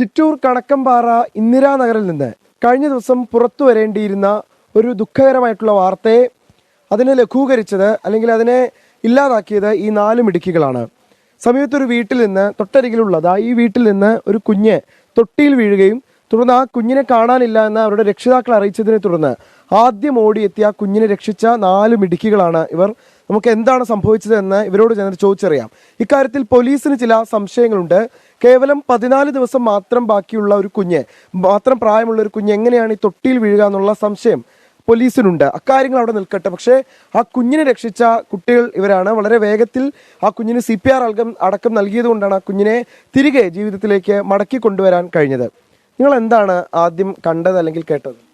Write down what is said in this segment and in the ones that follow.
ചിറ്റൂർ കണക്കമ്പാറ ഇന്ദിരാനഗറിൽ നിന്ന് കഴിഞ്ഞ ദിവസം പുറത്തു വരേണ്ടിയിരുന്ന ഒരു ദുഃഖകരമായിട്ടുള്ള വാർത്തയെ അതിനെ ലഘൂകരിച്ചത് അല്ലെങ്കിൽ അതിനെ ഇല്ലാതാക്കിയത് ഈ നാല് മിടുക്കികളാണ്. സമീപത്തൊരു വീട്ടിൽ നിന്ന് തൊട്ടരികിലുള്ളത് ആ ഈ വീട്ടിൽ നിന്ന് ഒരു കുഞ്ഞ് തൊട്ടിയിൽ വീഴുകയും തുടർന്ന് ആ കുഞ്ഞിനെ കാണാനില്ല എന്ന് അവരുടെ രക്ഷിതാക്കൾ അറിയിച്ചതിനെ തുടർന്ന് ആദ്യം ഓടിയെത്തിയ ആ കുഞ്ഞിനെ രക്ഷിച്ച നാല് മിടുക്കികളാണ് ഇവർ. നമുക്ക് എന്താണ് സംഭവിച്ചതെന്ന് ഇവരോട് ഞാൻ ചോദിച്ചറിയാം. ഇക്കാര്യത്തിൽ പോലീസിന് ചില സംശയങ്ങളുണ്ട്. കേവലം പതിനാല് ദിവസം മാത്രം ബാക്കിയുള്ള ഒരു കുഞ്ഞ് മാത്രം പ്രായമുള്ള ഒരു കുഞ്ഞ് എങ്ങനെയാണ് ഈ തൊട്ടിയിൽ വീഴുക എന്നുള്ള സംശയം പോലീസിനുണ്ട്. അക്കാര്യങ്ങൾ അവിടെ നിൽക്കട്ടെ. പക്ഷേ ആ കുഞ്ഞിനെ രക്ഷിച്ച കുട്ടികൾ ഇവരാണ്. വളരെ വേഗത്തിൽ ആ കുഞ്ഞിന് സി പി ആർ അടക്കം അടക്കം നൽകിയതുകൊണ്ടാണ് ആ കുഞ്ഞിനെ തിരികെ ജീവിതത്തിലേക്ക് മടക്കി കൊണ്ടുവരാൻ കഴിഞ്ഞത്. നിങ്ങൾ എന്താണ് ആദ്യം കണ്ടത് അല്ലെങ്കിൽ കേട്ടത്?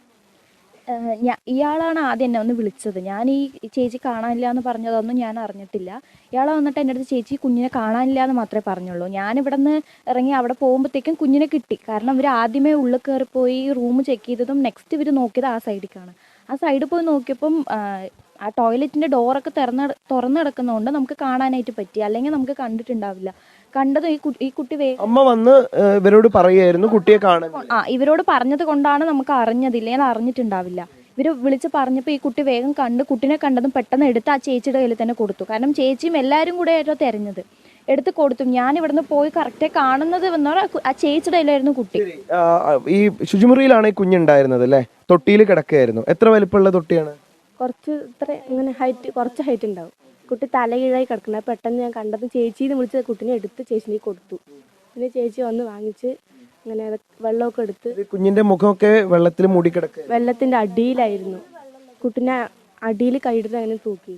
ഇയാളാണ് ആദ്യം എന്നെ ഒന്ന് വിളിച്ചത്. ഞാൻ ഈ ചേച്ചി കാണാനില്ല എന്ന് പറഞ്ഞതൊന്നും ഞാൻ അറിഞ്ഞിട്ടില്ല. ഇയാൾ വന്നിട്ട് എന്റെ അടുത്ത് ചേച്ചി കുഞ്ഞിനെ കാണാനില്ല എന്ന് മാത്രമേ പറഞ്ഞുള്ളൂ. ഞാൻ ഇവിടെ നിന്ന് ഇറങ്ങി അവിടെ പോകുമ്പോഴത്തേക്കും കുഞ്ഞിനെ കിട്ടി. കാരണം ഇവർ ആദ്യമേ ഉള്ളിൽ കയറി പോയി റൂം ചെക്ക് ചെയ്തതും നെക്സ്റ്റ് ഇവർ നോക്കിയത് ആ സൈഡിലേക്കാണ് ആ സൈഡിൽ പോയി നോക്കിയപ്പം ആ ടോയ്ലറ്റിന്റെ ഡോറൊക്കെ തുറന്ന് തുറന്നു കിടക്കുന്നതുകൊണ്ട് നമുക്ക് കാണാനായിട്ട് പറ്റി. അല്ലെങ്കിൽ നമുക്ക് കണ്ടിട്ടുണ്ടാവില്ല. കണ്ടത് ഈ കുട്ടി ഈ കുട്ടി വേ അമ്മ വന്ന് ഏഹ്, ഇവരോട് പറയുമായിരുന്നു കുട്ടിയെ കാണാൻ ആ ഇവരോട് പറഞ്ഞത് കൊണ്ടാണ് നമുക്ക് അറിഞ്ഞത് ഇല്ലെങ്കിൽ അറിഞ്ഞിട്ടുണ്ടാവില്ല. ഇവർ വിളിച്ച് പറഞ്ഞപ്പോൾ ഈ കുട്ടി വേഗം കണ്ട് കുട്ടിനെ കണ്ടതും പെട്ടെന്ന് എടുത്ത് ആ ചേച്ചിയുടെ കയ്യിൽ തന്നെ കൊടുത്തു. കാരണം ചേച്ചിയും എല്ലാവരും കൂടെ ആയിരുന്നു തെരഞ്ഞത്. എടുത്ത് കൊടുത്തു. ഞാൻ ഇവിടുന്ന് പോയി കറക്റ്റ് കാണുന്നത് വന്നോ ആ ചേച്ചിയുടെ കയ്യിലായിരുന്നു കുട്ടി. ആ, ഈ ശുചിമുറിയിലാണ് ഈ കുഞ്ഞുണ്ടായിരുന്നത് അല്ലേ? തൊട്ടിയിൽ കിടക്കുകയായിരുന്നു. എത്ര വലിപ്പമുള്ള തൊട്ടിയാണ്? കുറച്ച് ഇത്ര ഇങ്ങനെ ഹൈറ്റ് കുറച്ച് ഹൈറ്റ് ഉണ്ടാവും. കുട്ടി തലകീഴായി കിടക്കുന്നത് പെട്ടെന്ന് ഞാൻ കണ്ടത് ചേച്ചീന്ന് വിളിച്ച് കുട്ടീനെ എടുത്ത് ചേച്ചിനെ കൊടുത്തു. പിന്നെ ചേച്ചി വന്ന് വാങ്ങിച്ച് ഇങ്ങനെ വെള്ളമൊക്കെ എടുത്ത് കുഞ്ഞിന്റെ മുഖമൊക്കെ വെള്ളത്തിൽ മൂടി കിടക്കും. വെള്ളത്തിന്റെ അടിയിലായിരുന്നു. കുട്ടിനെ അടിയിൽ കൈയിടുത്ത് അങ്ങനെ തൂക്കി.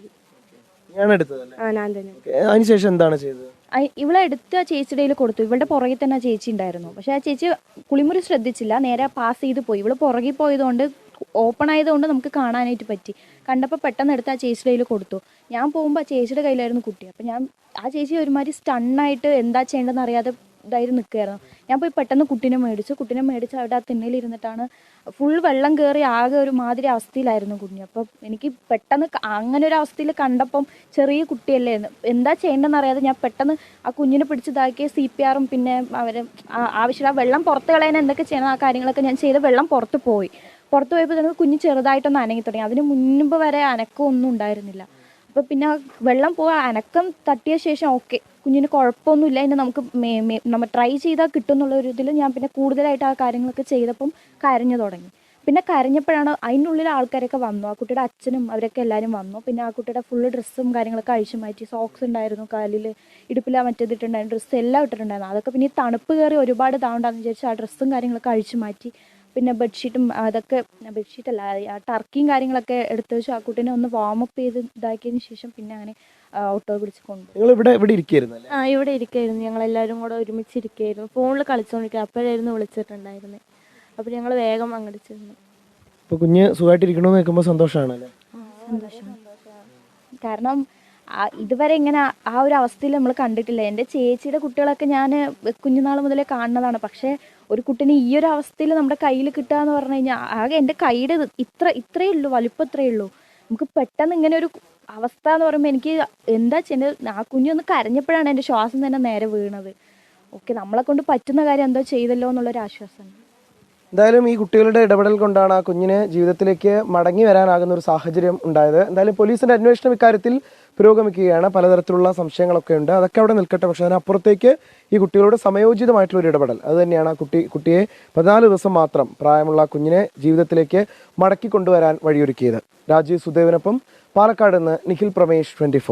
ഞാൻ എടുത്തതല്ലേ ആ ഞാൻ തന്നെ. അതിനുശേഷം എന്താണ് ചെയ്തത്? ഇവളെ എടുത്ത് ആ ചേച്ചിയുടെ കയ്യിൽ കൊടുത്തു. ഇവളുടെ പുറകിൽ തന്നെ ആ ചേച്ചി ഉണ്ടായിരുന്നു. പക്ഷെ ആ ചേച്ചി കുളിമുറി ശ്രദ്ധിച്ചില്ല. നേരെ പാസ് ചെയ്ത് പോയി. ഇവൾ പുറകിൽ പോയതുകൊണ്ട് ഓപ്പൺ ആയതുകൊണ്ട് നമുക്ക് കാണാനായിട്ട് പറ്റി. കണ്ടപ്പോൾ പെട്ടെന്ന് എടുത്ത് ആ ചേച്ചിയുടെ കയ്യിൽ കൊടുത്തു. ഞാൻ പോകുമ്പോൾ ആ ചേച്ചിയുടെ കയ്യിലായിരുന്നു കുട്ടി. അപ്പം ഞാൻ ആ ചേച്ചി ഒരുമാതിരി സ്റ്റണ്ണായിട്ട് എന്താ ചെയ്യേണ്ടതെന്ന് അറിയാതെ ഇതായിട്ട് നിൽക്കുകയായിരുന്നു ഞാൻ പോയി പെട്ടെന്ന് കുട്ടീനെ മേടിച്ചു. കുട്ടീനെ മേടിച്ച് അവിടെ ആ തിണ്ണയിൽ ഇരുന്നിട്ടാണ് ഫുൾ വെള്ളം കയറി ആകെ ഒരു മാതിരി അവസ്ഥയിലായിരുന്നു കുഞ്ഞ്. അപ്പം എനിക്ക് പെട്ടെന്ന് അങ്ങനെ ഒരു അവസ്ഥയിൽ കണ്ടപ്പം ചെറിയ കുട്ടിയല്ലേ എന്താ ചെയ്യേണ്ടതെന്ന് അറിയാതെ ഞാൻ പെട്ടെന്ന് ആ കുഞ്ഞിനെ പിടിച്ചതാക്കി സി പി ആറും പിന്നെ അവർ ആവശ്യമില്ല വെള്ളം പുറത്ത് കളയാൻ എന്തൊക്കെ ചെയ്യണം ആ കാര്യങ്ങളൊക്കെ ഞാൻ ചെയ്ത് വെള്ളം പുറത്ത് പോയി. പുറത്ത് പോയപ്പോൾ തന്നെ കുഞ്ഞ് ചെറുതായിട്ടൊന്ന് അനങ്ങി തുടങ്ങി. അതിന് മുൻപ് വരെ അനക്കം ഒന്നും ഉണ്ടായിരുന്നില്ല. അപ്പോൾ പിന്നെ വെള്ളം പോവാ അനക്കം തട്ടിയ ശേഷം ഓക്കെ കുഞ്ഞിന് കുഴപ്പമൊന്നുമില്ല ഇനി നമുക്ക് നമ്മൾ ട്രൈ ചെയ്താൽ കിട്ടും എന്നുള്ള ഒരു ഇതിൽ ഞാൻ പിന്നെ കൂടുതലായിട്ട് ആ കാര്യങ്ങളൊക്കെ ചെയ്തപ്പം കരഞ്ഞു തുടങ്ങി. പിന്നെ കരഞ്ഞപ്പോഴാണ് അതിന്റെ ഉള്ളിൽ ആൾക്കാരൊക്കെ വന്നു. ആ കുട്ടിയുടെ അച്ഛനും അവരൊക്കെ എല്ലാവരും വന്നു. പിന്നെ ആ കുട്ടിയുടെ ഫുള്ള് ഡ്രസ്സും കാര്യങ്ങളൊക്കെ അഴിച്ചു മാറ്റി. സോക്സ് ഉണ്ടായിരുന്നു കാലിൽ ഇടുപ്പില മറ്റേതിട്ടുണ്ടായിരുന്നു ഡ്രസ്സ് എല്ലാം ഇട്ടിട്ടുണ്ടായിരുന്നു. അതൊക്കെ പിന്നെ തണുപ്പ് കയറി ഒരുപാട് താണ്ടാന്ന് വിചാരിച്ച് ആ ഡ്രസ്സും കാര്യങ്ങളൊക്കെ അഴിച്ചു മാറ്റി. പിന്നെ ബെഡ്ഷീറ്റും അതൊക്കെ ബെഡ്ഷീറ്റ് അല്ല ആ ടർക്കിയും കാര്യങ്ങളൊക്കെ എടുത്ത് വെച്ച് ആ കുട്ടീനെ ഒന്ന് വാമപ്പ് ചെയ്ത് ഇതാക്കിയതിന് ശേഷം പിന്നെ അങ്ങനെ ഓട്ടോ പിടിച്ച് കൊണ്ടുപോയി. ഇവിടെ ആ ഇവിടെ ഇരിക്കായിരുന്നു. ഞങ്ങൾ എല്ലാവരും കൂടെ ഒരുമിച്ച് ഇരിക്കായിരുന്നു ഫോണിൽ കളിച്ചുകൊണ്ടിരിക്കുക അപ്പോഴായിരുന്നു വിളിച്ചിട്ടുണ്ടായിരുന്നത് അപ്പോൾ ഞങ്ങൾ വേഗം അങ്ങോട്ട് ചെന്നു. ഇപ്പൊ കുഞ്ഞ് സുഖമായിട്ടിരിക്കണമെന്ന് കേൾക്കുമ്പോൾ സന്തോഷമാണല്ലേ സന്തോഷം. കാരണം ഇതുവരെ ഇങ്ങനെ ആ ഒരു അവസ്ഥയിൽ നമ്മൾ കണ്ടിട്ടില്ല. എന്റെ ചേച്ചിയുടെ കുട്ടികളൊക്കെ ഞാൻ കുഞ്ഞുനാൾ മുതലേ കാണുന്നതാണ്. പക്ഷേ ഒരു കുട്ടീനെ ഈ ഒരു അവസ്ഥയിൽ നമ്മുടെ കയ്യിൽ കിട്ടുക എന്ന് പറഞ്ഞു കഴിഞ്ഞാൽ ആകെ എന്റെ കൈയുടെ ഇത്ര ഇത്രയേ ഉള്ളൂ വലുപ്പം ഇത്രയേ ഉള്ളൂ. നമുക്ക് പെട്ടെന്ന് ഇങ്ങനെ ഒരു അവസ്ഥ എന്ന് പറയുമ്പോൾ എനിക്ക് എന്താ ചെയ്യുന്നത് ആ കുഞ്ഞൊന്ന് കരഞ്ഞപ്പോഴാണ് എന്റെ ശ്വാസം തന്നെ നേരെ വീണത്. ഓക്കെ നമ്മളെ കൊണ്ട് പറ്റുന്ന കാര്യം എന്തോ ചെയ്തല്ലോ എന്നുള്ളൊരു ആശ്വാസമാണ് എന്തായാലും ഈ കുട്ടികളുടെ ഇടപെടൽ കൊണ്ടാണ് ആ കുഞ്ഞിന് ജീവിതത്തിലേക്ക് മടങ്ങി വരാനാകുന്ന ഒരു സാഹചര്യം ഉണ്ടായത്. എന്തായാലും പോലീസിന്റെ അന്വേഷണം ഇക്കാര്യത്തിൽ പുരോഗമിക്കുകയാണ്. പലതരത്തിലുള്ള സംശയങ്ങളൊക്കെ ഉണ്ട്. അതൊക്കെ അവിടെ നിൽക്കട്ടെ. പക്ഷെ അതിനപ്പുറത്തേക്ക് ഈ കുട്ടികളോട് സമയോചിതമായിട്ടുള്ള ഒരു ഇടപെടൽ. അത് തന്നെയാണ് ആ കുട്ടി കുട്ടിയെ പതിനാല് ദിവസം മാത്രം പ്രായമുള്ള കുഞ്ഞിനെ ജീവിതത്തിലേക്ക് മടക്കി കൊണ്ടുവരാൻ വഴിയൊരുക്കിയത്. രാജീവ് സുദേവിനൊപ്പം പാലക്കാട് നിന്ന് നിഖിൽ പ്രമേഷ് ട്വന്റി